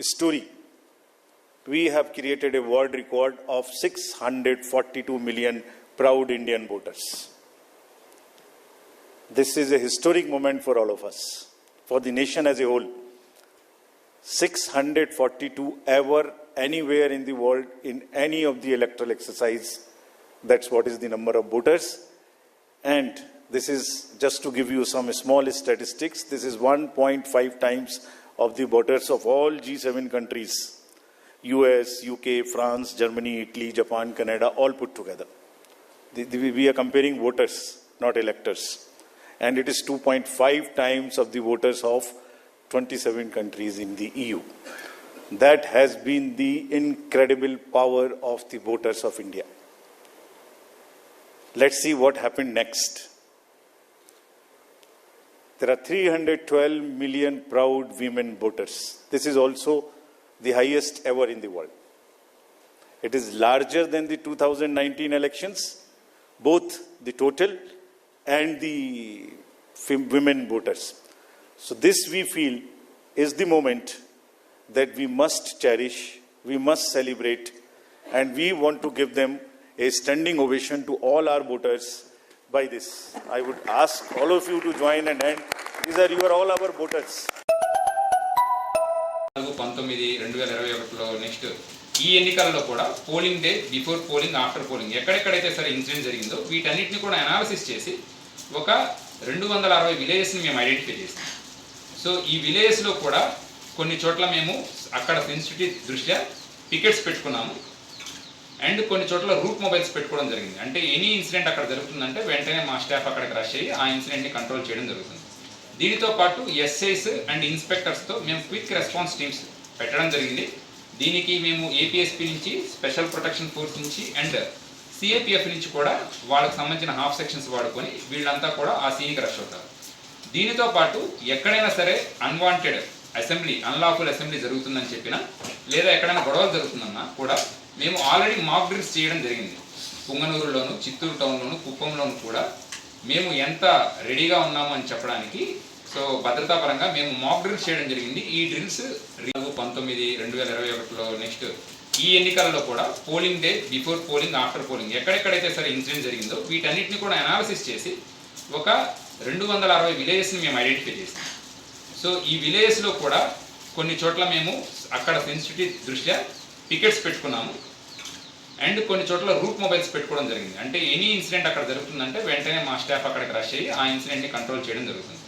story. We have created a world record of 642 million proud Indian voters. This is a historic moment for all of us, for the nation as a whole. 642 ever anywhere in the world in any of the electoral exercise. That's what is the number of voters. And this is just to give you some small statistics. This is 1.5 times of the voters of all G7 countries US, UK, France, Germany, Italy, Japan, Canada, all put together. The- the- we are comparing voters, not electors. And it is 2.5 times of the voters of 27 countries in the EU. That has been the incredible power of the voters of India. Let's see what happened next. There are 312 million proud women voters. This is also the highest ever in the world. It is larger than the 2019 elections, both the total and the women voters. So, this we feel is the moment that we must cherish, we must celebrate, and we want to give them a standing ovation to all our voters by this. I would ask all of you to join and hand. These are you are all our voters. పంతొమ్మిది రెండు వేల ఇరవై ఒకటిలో next ఈ ఎన్నికల్లో కూడా polling day before polling after polling ఎక్కడెక్కడైతే సరే ఇన్సిడెంట్ జరిగిందో వీటన్నిటిని కూడా అనాలిసిస్ చేసి ఒక రెండు వందల అరవై విలేజెస్ని మేము ఐడెంటిఫై చేసాం సో ఈ విలేజెస్లో కూడా కొన్ని చోట్ల మేము అక్కడ సెన్సిటివ్ దృష్ట్యా టికెట్స్ పెట్టుకున్నాము అండ్ కొన్ని చోట్ల రూట్ మొబైల్స్ పెట్టుకోవడం జరిగింది. అంటే ఎనీ ఇన్సిడెంట్ అక్కడ జరుగుతుందంటే వెంటనే మా స్టాఫ్ అక్కడికి రష్ అయ్యి ఆ ఇన్సిడెంట్ని కంట్రోల్ చేయడం జరుగుతుంది. దీనితో పాటు ఎస్ఐస్ అండ్ ఇన్స్పెక్టర్స్తో మేము క్విక్ రెస్పాన్స్ టీమ్స్ పెట్టడం జరిగింది. దీనికి మేము ఏపీఎస్పీ నుంచి స్పెషల్ ప్రొటెక్షన్ ఫోర్స్ నుంచి అండ్ సిఏపిఎఫ్ నుంచి కూడా వాళ్ళకి సంబంధించిన హాఫ్ సెక్షన్స్ వాడుకొని వీళ్ళంతా కూడా ఆ సీన్కి రష్ అవుతారు. దీనితో పాటు ఎక్కడైనా సరే అన్వాంటెడ్ అసెంబ్లీ అన్లాఫుల్ అసెంబ్లీ జరుగుతుందని చెప్పినా లేదా ఎక్కడైనా గొడవలు జరుగుతుందన్నా కూడా మేము ఆల్రెడీ మాక్ డ్రిల్స్ చేయడం జరిగింది. పుంగనూరులోను చిత్తూరు టౌన్లోను కుప్పంలోను కూడా మేము ఎంత రెడీగా ఉన్నాము అని చెప్పడానికి సో భద్రతా పరంగా మేము మాక్ డ్రిల్స్ చేయడం జరిగింది. ఈ డ్రిల్స్ నాలుగు పంతొమ్మిది రెండు వేల ఇరవై ఒకటిలో నెక్స్ట్ ఈ ఎన్నికలలో కూడా polling day before polling after polling ఎక్కడెక్కడైతే సరే ఇన్సిడెంట్ జరిగిందో వీటన్నిటిని కూడా అనాలిసిస్ చేసి ఒక రెండు వందల అరవై విలేజెస్ని మేము ఐడెంటిఫై చేసాం. సో ఈ విలేజెస్లో కూడా కొన్ని చోట్ల మేము అక్కడ సెన్సిటివ్ దృష్ట్యా టికెట్స్ పెట్టుకున్నాము. అండ్ కొన్ని చోట్ల రూట్ మొబైల్స్ పెట్టుకోవడం జరిగింది. అంటే ఎనీ ఇన్సిడెంట్ అక్కడ జరుగుతుందంటే వెంటనే మా స్టాఫ్ అక్కడికి రష్ అయ్యి ఆ ఇన్సిడెంట్ని కంట్రోల్ చేయడం జరుగుతుంది.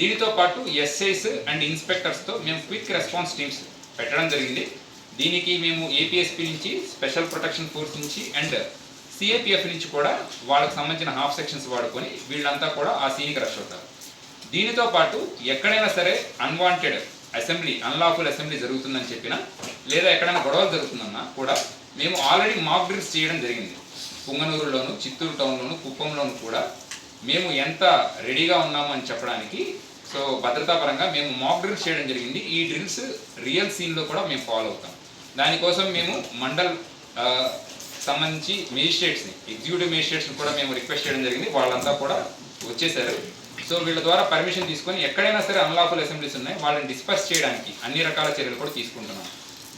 దీనితో పాటు ఎస్ఐస్ అండ్ ఇన్స్పెక్టర్స్తో మేము క్విక్ రెస్పాన్స్ టీమ్స్ పెట్టడం జరిగింది. దీనికి మేము ఏపీఎస్పీ నుంచి స్పెషల్ ప్రొటెక్షన్ ఫోర్స్ నుంచి అండ్ సిఏపిఎఫ్ నుంచి కూడా వాళ్ళకి సంబంధించిన హాఫ్ సెక్షన్స్ వాడుకొని వీళ్ళంతా కూడా ఆ సీన్కి రష్ అవుతారు. దీనితో పాటు ఎక్కడైనా సరే అన్వాంటెడ్ అసెంబ్లీ అన్లాఫుల్ అసెంబ్లీ జరుగుతుందని చెప్పినా లేదా ఎక్కడైనా గొడవలు జరుగుతుందన్నా కూడా మేము ఆల్రెడీ మాక్ డ్రిల్స్ చేయడం జరిగింది. పుంగనూరులోను చిత్తూరు టౌన్లోను కుప్పంలోను కూడా మేము ఎంత రెడీగా ఉన్నాము అని చెప్పడానికి సో భద్రతా పరంగా మేము మాక్ డ్రిల్స్ చేయడం జరిగింది. ఈ డ్రిల్స్ రియల్ సీన్లో కూడా మేము ఫాలో అవుతాం. దానికోసం మేము మండల్ సంబంధించి మేజిస్ట్రేట్స్ని ఎగ్జిక్యూటివ్ మేజిస్ట్రేట్స్ని కూడా మేము రిక్వెస్ట్ చేయడం జరిగింది. వాళ్ళంతా కూడా వచ్చేసారు. సో వీళ్ళ ద్వారా పర్మిషన్ తీసుకొని ఎక్కడైనా సరే అన్లాఫుల్ అసెంబ్లీస్ ఉన్నాయి. వాళ్ళని డిస్పస్ చేయడానికి అన్ని రకాల చర్యలు కూడా తీసుకుంటున్నాం.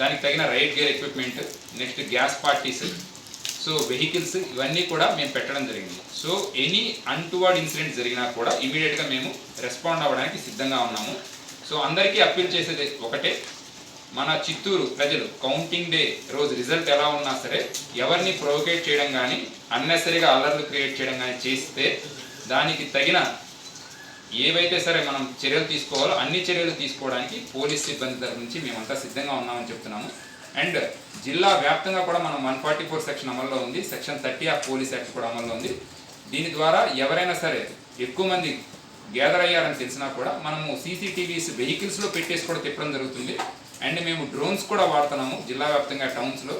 దానికి తగిన right gear equipment next gas parties. So vehicles ఇవన్నీ కూడా మేము పెట్టడం జరిగింది. సో ఎనీ అన్టువర్డ్ ఇన్సిడెంట్ జరిగినా కూడా ఇమీడియట్గా మేము రెస్పాండ్ అవ్వడానికి సిద్ధంగా ఉన్నాము. సో అందరికీ అప్పీల్ చేసేది ఒకటే మన చిత్తూరు ప్రజలు కౌంటింగ్ డే రోజు రిజల్ట్ ఎలా ఉన్నా సరే ఎవరిని ప్రొవోకేట్ చేయడం కానీ అన్నెసరీగా అలర్లు క్రియేట్ చేయడం కానీ చేస్తే దానికి తగిన ఏవైతే సరే మనం చర్యలు తీసుకోవాలో అన్ని చర్యలు తీసుకోవడానికి పోలీస్ సిబ్బంది తరఫు నుంచి మేమంతా సిద్ధంగా ఉన్నామని చెప్తున్నాము. అండ్ జిల్లా వ్యాప్తంగా కూడా మనం వన్ ఫార్టీ ఫోర్ సెక్షన్ అమల్లో ఉంది. Section thirty of police act కూడా అమల్లో ఉంది. దీని ద్వారా ఎవరైనా సరే ఎక్కువ మంది గ్యాదర్ అయ్యారని తెలిసినా కూడా మనము సీసీటీవీస్ వెహికల్స్లో పెట్టేసి కూడా తిప్పడం జరుగుతుంది. అండ్ మేము డ్రోన్స్ కూడా వాడుతున్నాము జిల్లా వ్యాప్తంగా టౌన్స్లో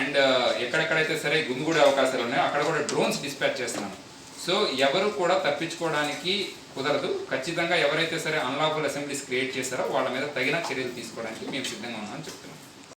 అండ్ ఎక్కడెక్కడైతే సరే గుమిగూడే అవకాశాలు ఉన్నాయో అక్కడ కూడా డ్రోన్స్ డిస్పాచ్ చేస్తున్నాము. సో ఎవరు కూడా తప్పించుకోవడానికి కుదరదు. ఖచ్చితంగా ఎవరైతే సరే అన్లాఫుల్ అసెంబ్లీస్ క్రియేట్ చేస్తారో వాళ్ళ మీద తగిన చర్యలు తీసుకోవడానికి మేము సిద్ధంగా ఉన్నామని చెప్తున్నాం.